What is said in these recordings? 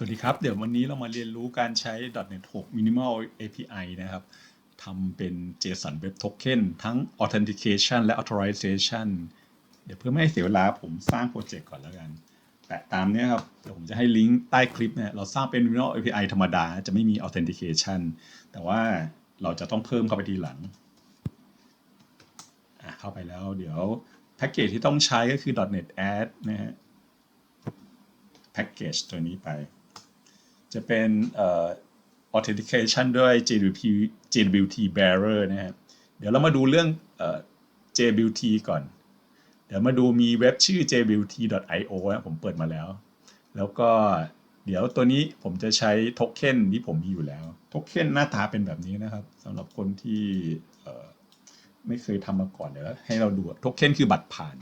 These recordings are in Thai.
สวัสดีครับ เดี๋ยววันนี้เรามาเรียนรู้การใช้ .NET 6 Minimal API นะครับทำเป็น JSON Web Token ทั้ง Authentication และ Authorization เดี๋ยวเพื่อไม่ให้เสียเวลาผมสร้างโปรเจกต์ก่อนแล้วกันแต่ตามเนี้ยครับ เดี๋ยวผมจะให้ลิงก์ใต้คลิปเนี่ยเราสร้างเป็น Minimal API ธรรมดา จะไม่มี Authentication แต่ว่าเราจะต้องเพิ่มเข้าไปทีหลัง เข้าไปแล้วเดี๋ยวแพ็กเกจที่ต้องใช้ก็คือ .NET Add นะฮะแพ็กเกจตัวนี้ไป จะเป็น authentication ด้วย JWT JWT bearer นะฮะเดี๋ยวเรามาดูเรื่องอ JWT ก่อน เดี๋ยวมาดูมีเว็บชื่อ jwt.io นะผมเปิดมาแล้ว แล้วก็เดี๋ยวตัวนี้ผมจะใช้โทเค็นที่ผมมีอยู่แล้ว โทเค็นหน้าตาเป็นแบบนี้นะครับสำหรับคนที่ไม่เคยทำมาก่อนเดี๋ยวให้เราดูโทเค็นคือบัตรผ่าน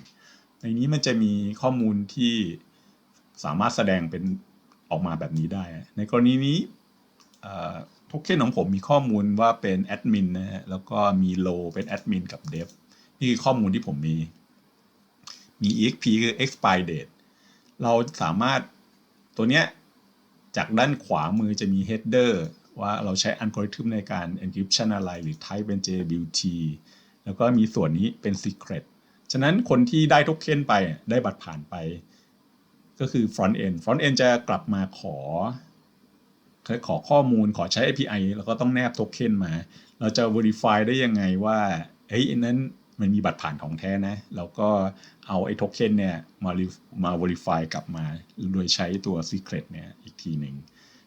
ในนี้มันจะมีข้อมูลที่สามารถแสดงเป็น ออกมาแบบนี้ได้ ในกรณีนี้โทเค็นของผมมีข้อมูลว่าเป็นแอดมินนะฮะแล้วก็มีโลเป็นแอดมินกับเดฟนี่คือข้อมูลที่ผมมี มี exp คือ expire date เราสามารถตัวเนี้ยจากด้านขวามือจะมี header ว่าเราใช้อัลกอริทึมในการ encryption อะไร หรือ type เป็น JWT แล้วก็มีส่วนนี้เป็น secret ฉะนั้นคนที่ได้โทเค็นไปได้บัตรผ่านไป ก็คือ front end front end จะกลับมาขอขอข้อมูลขอใช้ API แล้วก็ต้องแนบโทเค็นมา เราจะ verify ได้ยังไงว่าเฮ้ยอันนั้นมันมีบัตรผ่านของแท้นะ แล้วก็เอาไอ้โทเค็นเนี่ยมามา verify กลับมา โดยใช้ตัว secret เนี่ยอีกทีหนึ่ง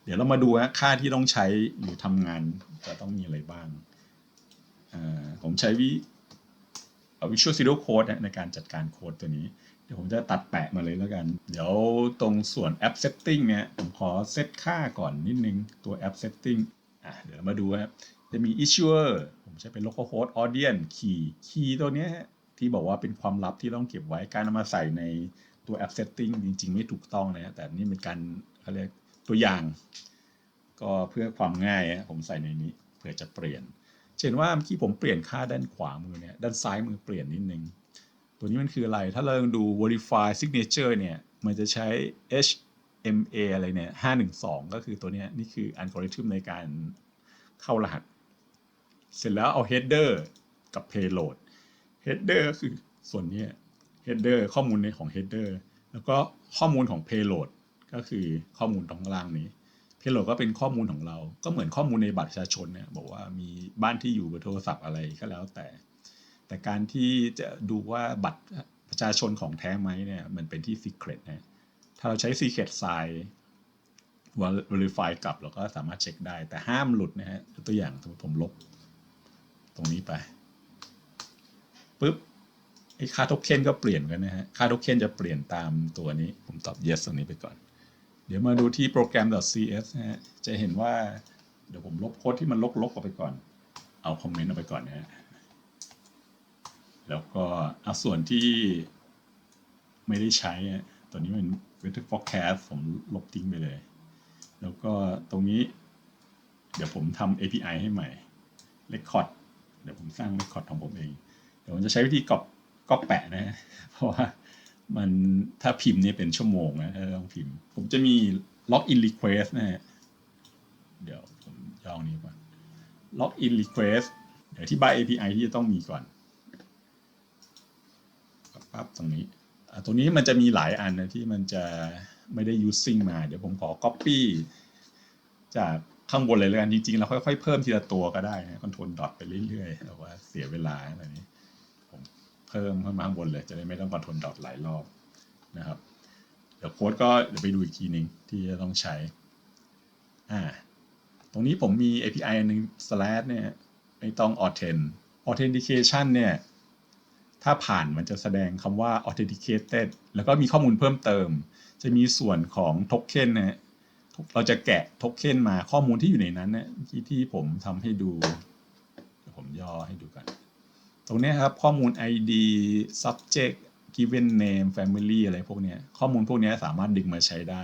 เดี๋ยวเรามาดูค่าที่ต้องใช้หรือทำงานจะต้องมีอะไรบ้าง ผมใช้วิ Visual Studio Code ในการจัดการโค้ดตัวนี้ ดี๋ยวผมจะตัดแปะมาเลยแล้วกัน เดี๋ยวตรงส่วน App Setting เนี่ยผมขอเซตค่าก่อนนิดนึงตัว App Setting อะเดี๋ยวมาดูครับ จะมี Issuer ผมใช้เป็น localhost audience key key ตัวเนี้ยที่บอกว่าเป็นความลับที่ต้องเก็บไว้การนำมาใส่ในตัว App Setting จริง ๆ ไม่ถูกต้องนะแต่นี่เป็นการเขาเรียกตัวอย่าง ก็เพื่อความง่ายผมใส่ในนี้เผื่อจะเปลี่ยนเช่นว่าเมื่อกี้ผมเปลี่ยนค่าด้านขวามือเนี่ยด้านซ้ายมือเปลี่ยนนิดนึง ตัวนี้มันคืออะไร ถ้าเราดู verify signature เนี่ย มันจะใช้ HMA อะไรเนี่ย512 ก็คือตัวนี้นี่คืออัลกอริทึมในการเข้ารหัส เสร็จแล้วเอา header กับ payload header ก็คือส่วนนี้ header ข้อมูลในของ header แล้วก็ข้อมูลของ payload ก็คือข้อมูลตรงล่างนี้ payload ก็เป็นข้อมูลของเรา ก็เหมือนข้อมูลในบัตรประชาชนเนี่ยบอกว่ามีบ้านที่อยู่เบอร์โทรศัพท์อะไรก็แล้วแต่ แต่การที่จะดูว่าบัตรประชาชนของแท้ไหมเนี่ยมันเป็นที่ secret นะถ้าเราใช้ secret sign verify กลับเราก็สามารถเช็คได้ แต่ห้ามหลุดนะฮะตัวอย่างสมมติผมลบ ตรงนี้ไปปุ๊บไอ้ค่าโทเค็นก็เปลี่ยนกันนะฮะ ค่าโทเค็นจะเปลี่ยนตามตัวนี้ ผมตอบ yes ตรงนี้ไปก่อน เดี๋ยวมาดูที่โปรแกรม .cs นะฮะ จะเห็นว่า เดี๋ยวผมลบโค้ดที่มันลกๆออกไปก่อน เอาคอมเมนต์ออกไปก่อนนะฮะ แล้วก็เอาส่วนที่ไม่ได้ใช้ตัวนี้มัน Weather Forecast ผมลบทิ้งไปเลย แล้วก็ตรงนี้ เดี๋ยวผมทำ API ให้ใหม่ Record เดี๋ยวผมสร้าง Record ของผมเอง เดี๋ยวผมจะใช้วิธีก๊อปก๊อปแปะนะ เพราะว่ามันถ้าพิมพ์เนี่ยเป็นชั่วโมงนะถ้าต้องพิมพ์ ผมจะมี login request นะฮะเดี๋ยวผมย่องนี้ก่อน login request เดี๋ยวที่บาย API ที่จะต้องมีก่อน ปั๊บตรงนี้ตรงนี้มันจะมีหลายอันนะที่มันจะไม่ได้ using มา เดี๋ยวผมขอ copy จากข้างบนเลยแล้วกันจริงๆเราค่อยๆเพิ่มทีละตัวก็ได้นะ control dot ไปเรื่อยๆแต่ว่าเสียเวลาอะไรนี้ ผมเพิ่มขึ้นมาข้างบนเลยจะได้ไม่ต้อง control dot หลายรอบนะครับ เดี๋ยวโค้ดก็เดี๋ยวไปดูอีกทีหนึ่งที่จะต้องใช้อ่าตรงนี้ผมมี API อันหนึ่ง slash เนี่ยไม่ต้อง authent authentication เนี่ย ถ้าผ่านมันจะแสดงคำว่า authenticated แล้วก็มีข้อมูลเพิ่มเติม จะมีส่วนของโทเค็นนะเราจะแกะโทเค็นมาข้อมูลที่อยู่ในนั้นนะที่ที่ผมทำให้ดูผมย่อให้ดูกัน ตรงนี้ครับข้อมูล ID subject given name family อะไรพวกนี้ข้อมูลพวกนี้สามารถดึงมาใช้ได้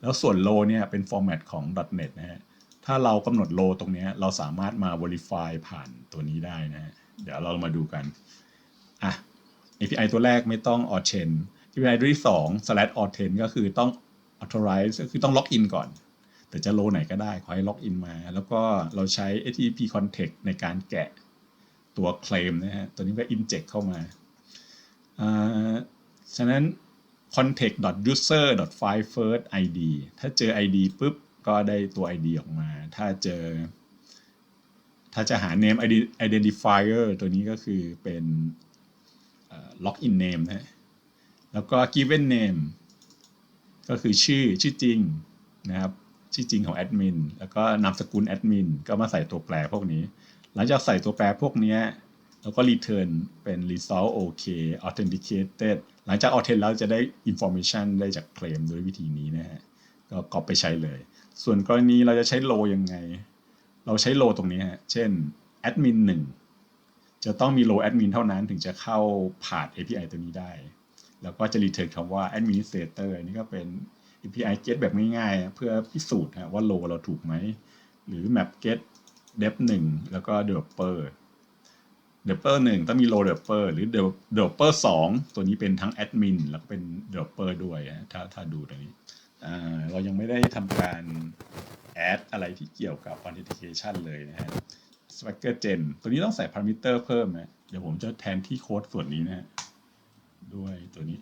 แล้วส่วน row เนี่ยเป็น format ของ .net นะฮะถ้าเรากำหนด row ตรงนี้เราสามารถมา verify ผ่านตัวนี้ได้นะฮะเดี๋ยวเรามาดูกัน อะ API ตัวแรกไม่ต้อง authen API ตัวที่2 slash authen ก็คือต้อง authorize ก็คือต้องล็อกอินก่อน แต่จะโลไหนก็ได้ขอให้ล็อกอินมา แล้วก็เราใช้ HTTP context ในการแกะตัวเคลมนะฮะ ตัวนี้ก็ inject เข้ามาอ่าฉะนั้น context.user.filefirst.id ถ้าเจอ ID ปุ๊บ ก็ได้ตัว ID ออกมา ถ้าเจอ ถ้าจะหา name identifier ตัวนี้ก็คือเป็น login name นะแล้วก็ given name ก็คือชื่อชื่อจริงนะครับชื่อจริงของแอดมินแล้วก็นามสกุลแอดมินก็มาใส่ตัวแปรพวกนี้ หลังจากใส่ตัวแปรพวกนี้แล้วก็ return เป็น result OK authenticated หลังจาก authent แล้วจะได้ information ได้จากเคลมโดยวิธีนี้นะฮะก็กรอบไปใช้เลย ส่วนกรณีเราจะใช้โลยังไง เราใช้โลตรงนี้ฮะเช่น admin 1 จะต้องมีโล admin เท่านั้นถึงจะเข้าผ่าน API ตัวนี้ได้ แล้วก็จะ return คำว่า administrator นี่ก็เป็น API get แบบง่ายๆ เพื่อพิสูจน์ว่าโลเราถูกไหม หรือ map get dev 1แล้วก็ developer developer 1ต้องมี row developer หรือ developer 2 ตัวนี้เป็นทั้ง admin แล้วก็เป็น developer ด้วยถ้าถ้าดูตรงนี้เรายังไม่ได้ทำการ add อะไรที่เกี่ยวกับ authentication เลยนะฮะ Swagger Gen ตัวนี้ต้องใส่ parameter เพิ่มนะ เดี๋ยวผมจะแทนที่โค้ดส่วนนี้นะด้วยตัวนี้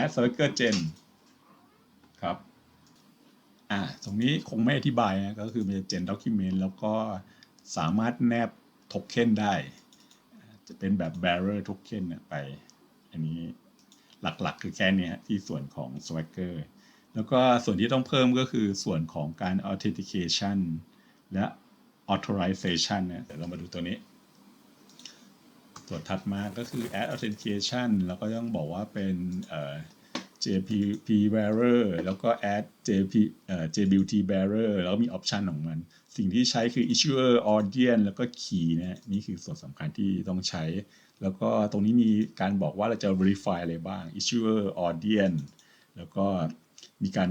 add Swagger Gen ครับอ่าตรงนี้คงไม่อธิบายนะ ก็คือมันจะ gen document แล้วก็สามารถแนบโทเค็นได้ จะเป็นแบบ bearer token เนี่ยไป อันนี้หลักๆ คือแค่นี้ที่ส่วนของ Swagger แล้วก็ส่วนที่ต้องเพิ่มก็คือส่วนของการ authentication และ authorization นะเดี๋ยวเรามาดูตัวนี้ ตัวถัดมาก็คือ add authentication แล้วก็ต้องบอกว่าเป็นเอ่อ JPP bearer แล้วก็ add JP เอ่อ JBT bearer แล้วมี option ของมัน สิ่งที่ใช้คือ issuer audience แล้วก็ key นะนี่คือส่วนสำคัญที่ต้องใช้ แล้วก็ตรงนี้มีการบอกว่าเราจะ verify อะไรบ้าง issuer audience แล้วก็มีการ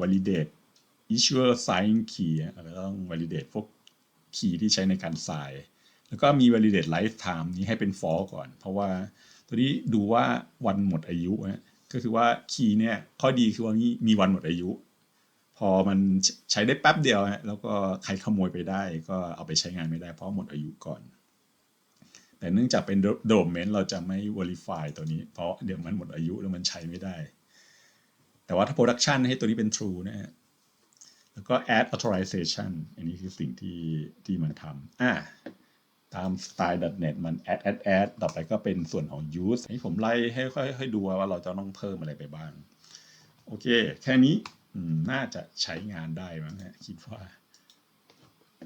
validate issuer sign key เราต้อง validate พวก key ที่ใช้ในการ sign แล้วก็มี validate lifetime นี้ให้เป็น false ก่อน เพราะว่าตัวนี้ดูว่าวันหมดอายุนะก็คือว่าคีย์เนี่ยข้อดีคือว่ามีมีวันหมดอายุ พอมันใช้ได้แป๊บเดียวฮะแล้วก็ใครขโมยไปได้ ก็เอาไปใช้งานไม่ได้เพราะหมดอายุก่อน แต่เนื่องจากเป็นโดเมนเราจะไม่ verify ตัวนี้ เพราะเดี๋ยวมันหมดอายุแล้วมันใช้ไม่ได้ แต่ว่าถ้า production ให้ตัวนี้เป็น true นะฮะ แล้วก็ add authorization อันนี้คือสิ่งที่ที่มันทำอ่าตาม style.net มัน add add add ต่อไปก็เป็นส่วนของ use ให้ผมไล่ให้ค่อยให้ดูว่าเราจะต้องเพิ่มอะไรไปบ้าง โอเค แค่นี้น่าจะใช้งานได้มั้งฮะคิดว่า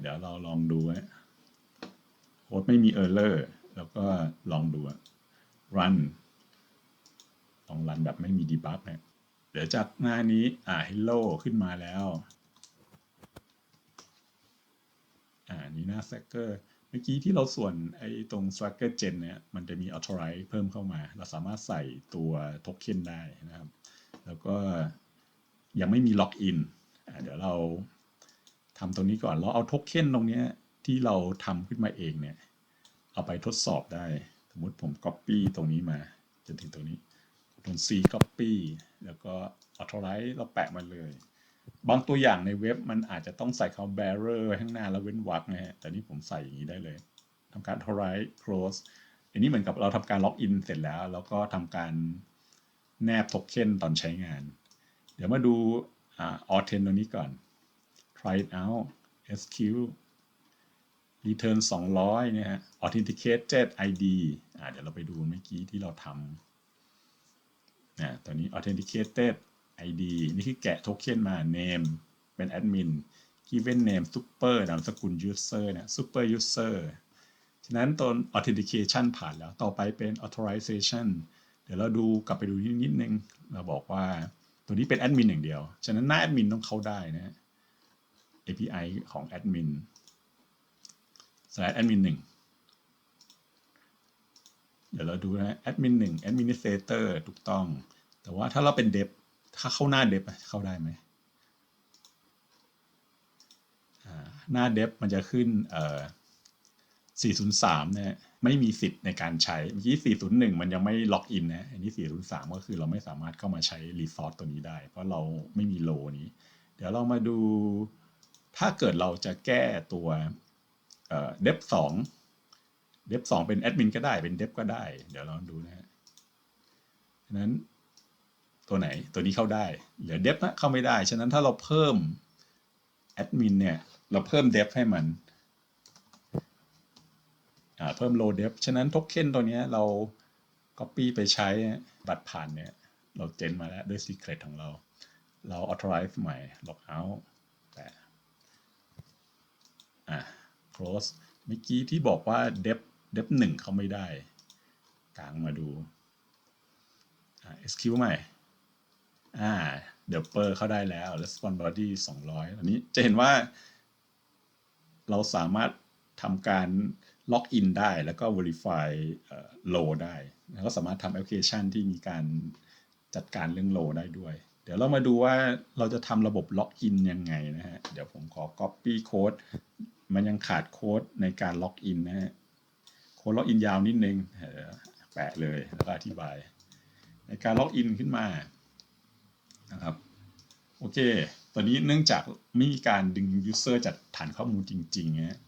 เดี๋ยวเราลองดูฮะโค้ดไม่มี error แล้วก็ลองดู run ลองรันแบบไม่มี debug นะเดี๋ยวจากหน้านี้อ่า hello ขึ้นมาแล้ว อ่านี่หน้า Stacker เมื่อกี้ที่เราส่วนไอ้ตรง Swagger Gen เนี่ยมันจะมี Authorize เพิ่มเข้ามา เราสามารถใส่ตัวโทเค็นได้นะครับ แล้วก็ยังไม่มีล็อกอินเดี๋ยวเราทำตรงนี้ก่อน เราเอาโทเค็นตรงนี้ที่เราทำขึ้นมาเองเนี่ย เอาไปทดสอบได้ สมมติผม Copy ตรงนี้มาจนถึงตรงนี้ตรง C Copy แล้วก็ Authorize เราแปะมาเลย บางตัวอย่างในเว็บมันอาจจะต้องใส่คำ bearer ไว้ข้างหน้าแล้วเว้นวรรคนะฮะ แต่นี่ผมใส่อย่างนี้ได้เลยทำการ h o r i z close อันนี้เหมือนกับเราทำการล็อกอินเสร็จแล้ว แล้วก็ทำการแนบโทเค็นตอนใช้งาน เดี๋ยวมาดูอ่า authent ตัวนี้ก่อน try it out sq return 200เนี่ยฮะ authenticated id อ่าเดี๋ยวเราไปดูเมื่อกี้ที่เราทำนะตัวนี้ authenticated id นี่คือแกะโทเค็นมา name เป็น admin given name super นามสกุล user เนี่ย super user ฉะนั้นตัว authentication ผ่านแล้วต่อไปเป็น authorization เดี๋ยวเราดูกลับไปดูนิดนึง เราบอกว่าตัวนี้เป็น admin อย่างเดียว ฉะนั้นหน้า admin ต้องเข้าได้นะ API ของ admin slash admin 1เดี๋ยวเราดูนะ admin 1 administrator ถูกต้อง แต่ว่าถ้าเราเป็น dev ถ้า เข้าหน้า dev เข้าได้ไหมหน้า dev มันจะขึ้นเอ่อ403เนี่ยไม่มีสิทธิ์ในการใช้เมื่อกี้401 มันยังไม่ล็อกอินนะอันนี้403 ก็คือเราไม่สามารถเข้ามาใช้รีซอสตัวนี้ได้ เพราะเราไม่มีโลนี้ เดี๋ยวเรามาดู ถ้าเกิดเราจะแก้ตัวเดฟสองเดฟสองเป็นแอดมินก็ได้เป็นเดฟก็ได้ เดี๋ยวลองดูนะฮะฉะนั้น ตัวไหนตัวนี้เข้าได้เหลือเดฟนะเข้าไม่ได้ ฉะนั้นถ้าเราเพิ่มแอดมินเนี่ยเราเพิ่มเดฟให้มันเพิ่ม low def ฉะนั้นโทเค็นตัวเนี้ยเรา copy ไปใช้บัตรผ่านเนี่ย เราเจนมาแล้วด้วย secret ของเรา เรา authorize ใหม่ log out แต่อ่า close เมื่อกี้ที่บอกว่า def def หนึ่งเขาไม่ได้ กลางมาดู อ่า SQ ใหม่ อ่าเดี๋ยวเปอร์เข้าได้แล้ว response body 200 อันนี้จะเห็นว่าเราสามารถทำการล็อกอินได้แล้วก็ verify โลได้ แล้วก็สามารถทำแอปพลิเคชันที่มีการจัดการเรื่องโลได้ด้วย เดี๋ยวเรามาดูว่าเราจะทำระบบล็อกอินยังไงนะฮะ เดี๋ยวผมขอ copy โค้ดมันยังขาดโค้ดในการล็อกอินนะฮะ โค้ดล็อกอินยาวนิดนึงแปะเลยแล้วก็อธิบาย ในการล็อกอินขึ้นมา นะครับโอเค ตอนนี้เนื่องจากไม่มีการดึง user จากฐานข้อมูลจริงๆนะ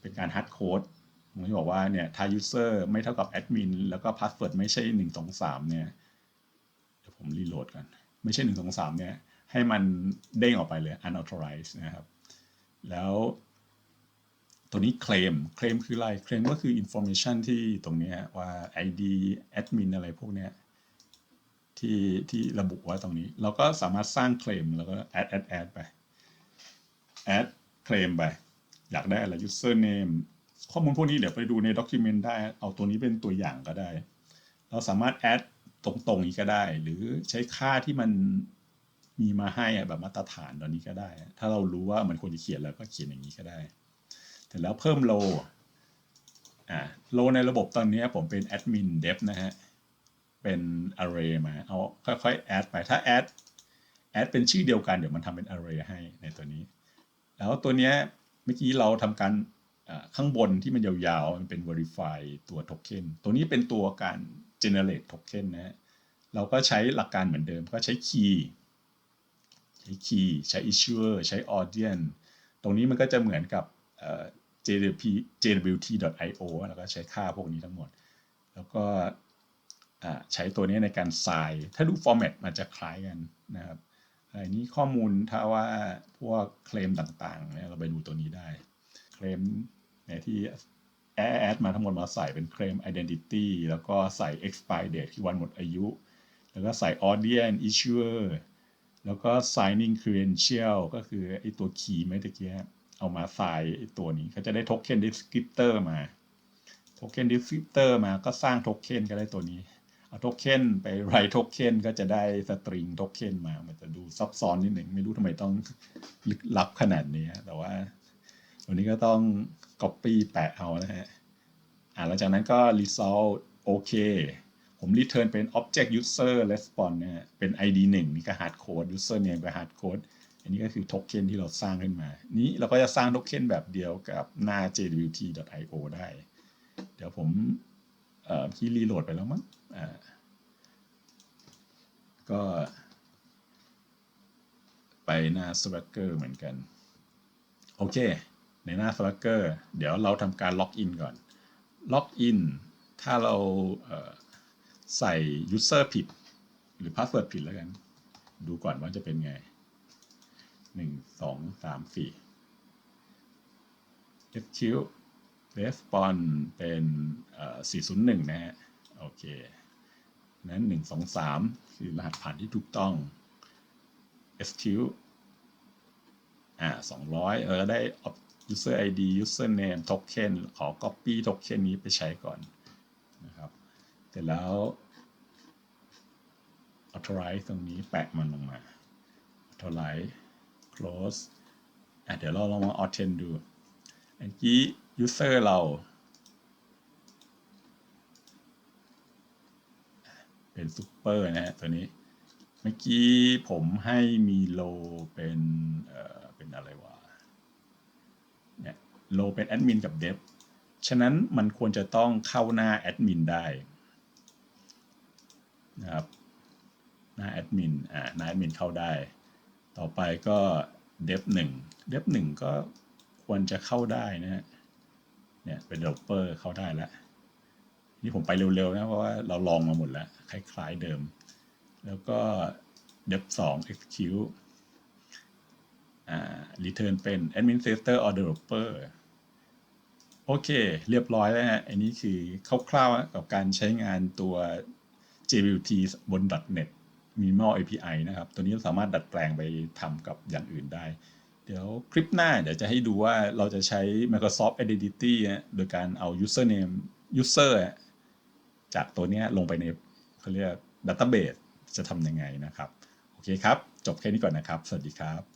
เป็นการ hard code ผมจะบอกว่าเนี่ยถ้า user ไม่เท่ากับ admin แล้วก็ password ไม่ใช่ 1 2 3 เนี่ย เดี๋ยวผมรีโหลดกัน ไม่ใช่ 1 2 3 เนี่ย ให้มันเด้งออกไปเลย unauthorized นะครับ แล้วตัวนี้ claim claim คืออะไร claim ก็คือ information ที่ตรงนี้ว่า id admin อะไรพวกเนี้ย ที่ที่ระบุไว้ตรงนี้ เราก็สามารถสร้างเคลมแล้วก็ add add add ไป add เคลมไป อยากได้อะไร username ข้อมูลพวกนี้เดี๋ยวไปดูใน document ได้ เอาตัวนี้เป็นตัวอย่างก็ได้ เราสามารถ add ตรงๆนี้ก็ได้ หรือใช้ค่าที่มันมีมาให้แบบมาตรฐานตอนนี้ก็ได้ ถ้าเรารู้ว่ามันควรจะเขียนแล้วก็เขียนอย่างนี้ก็ได้ แต่แล้วเพิ่ม row อ่า row ในระบบตอนนี้ผมเป็น admin dev นะฮะ เป็น array มา เอาค่อยๆ add ไป ถ้า add add เป็นชื่อเดียวกันเดี๋ยวมันทำเป็น array ให้ในตัวนี้ แล้วตัวเนี้ยเมื่อกี้เราทำการข้างบนที่มันยาวๆ มันเป็น verify ตัว token ตัวนี้เป็นตัวการ generate token นะฮะ เราก็ใช้หลักการเหมือนเดิม ก็ใช้ key ใช้ key ใช้ issuer ใช้ audience ตรงนี้มันก็จะเหมือนกับ JWP JWT.io แล้วก็ใช้ค่าพวกนี้ทั้งหมด แล้วก็ ใช้ตัวนี้ในการทราย ถ้าดูฟอร์แมตมันจะคล้ายกันนะครับอันนี้ข้อมูลถ้าว่าพวกเคลมต่างๆเนี่ยเราไปดูตัวนี้ได้ เคลมเนี่ยที่แอดแอดมาทั้งหมดมาใส่เป็นเคลม identity แล้วก็ใส่ expire date ที่วันหมดอายุ แล้วก็ใส่ audience issuer แล้วก็ signing credential ก็คือไอตัว key เมื่อกี้เอามาใส่ไอตัวนี้เขาจะได้ token descriptor มา token descriptor มาก็สร้างโทเค็นก็ได้ตัวนี้ เอาโทเค็นไปไรโทเค็นก็จะได้สตริงโทเค็นมา มันจะดูซับซ้อนนิดหนึ่งไม่รู้ทำไมต้องลึกลับขนาดนี้ แต่ว่า วันนี้ก็ต้อง copy แปะเอานะฮะอ่าหลังจากนั้นก็ result โอเค ผม return เป็น object user response นะฮะเป็น id 1 นี่ก็ hard code user name ก็ hard code อันนี้ก็คือโทเค็นที่เราสร้างขึ้นมา นี้เราก็จะสร้างโทเค็นแบบเดียวกับหน้า jwt.io ได้ เดี๋ยวผมที่รีโหลดไปแล้วมั้ง ก็ ไปหน้า Swagger เหมือนกัน โอเค ในหน้า Swagger เดี๋ยวเราทำการล็อกอินก่อน ล็อกอิน ถ้าเราเใส่ user ผิด หรือ password ผิดแล้วกัน ดูก่อนว่าจะเป็นไงหนึ่งสองสามสี่ FQ response เป็น 401 นะฮะ โอเคนั้น1 2 3คือรหัสผ่านที่ถูกต้อง SQ อ่า200เออได้ user ID user name token ขอ copy token นี้ไปใช้ก่อนนะครับ เสร็จแล้ว authorize ตรงนี้แปะมันลงมา authorize close อะเดี๋ยวเราลองมา authent ดูเมื่อกี้ user เรา เป็น super นะฮะตัวนี้ เมื่อกี้ผมให้มีโลเป็นเอ่อเป็นอะไรวะเนี่ยโลเป็นแอดมินกับเดฟฉะนั้นมันควรจะต้องเข้าหน้าแอดมินได้นะครับหน้าแอดมินอ่าหน้าแอดมินเข้าได้ ต่อไปก็ dev 1 dev 1ก็ควรจะเข้าได้นะฮะเนี่ยเป็น developer เข้าได้แล้ว นี่ผมไปเร็วๆนะเพราะว่าเราลองมาหมดแล้ว คล้ายๆเดิม แล้วก็ dev 2 execute อ่า return เป็น administrator or developer โอเค เรียบร้อยแล้วฮะ อันนี้คือคร่าวๆกับการใช้งานตัว JWT บน .NET Minimal API นะครับ ตัวนี้สามารถดัดแปลงไปทำกับอย่างอื่นได้ เดี๋ยวคลิปหน้าเดี๋ยวจะให้ดูว่าเราจะใช้ Microsoft Identity โดยการเอา username user จากตัวนี้ลงไปในเขาเรียกดัตเตอร์เบสจะทำยังไงนะครับ โอเคครับ จบแค่นี้ก่อนนะครับ สวัสดีครับ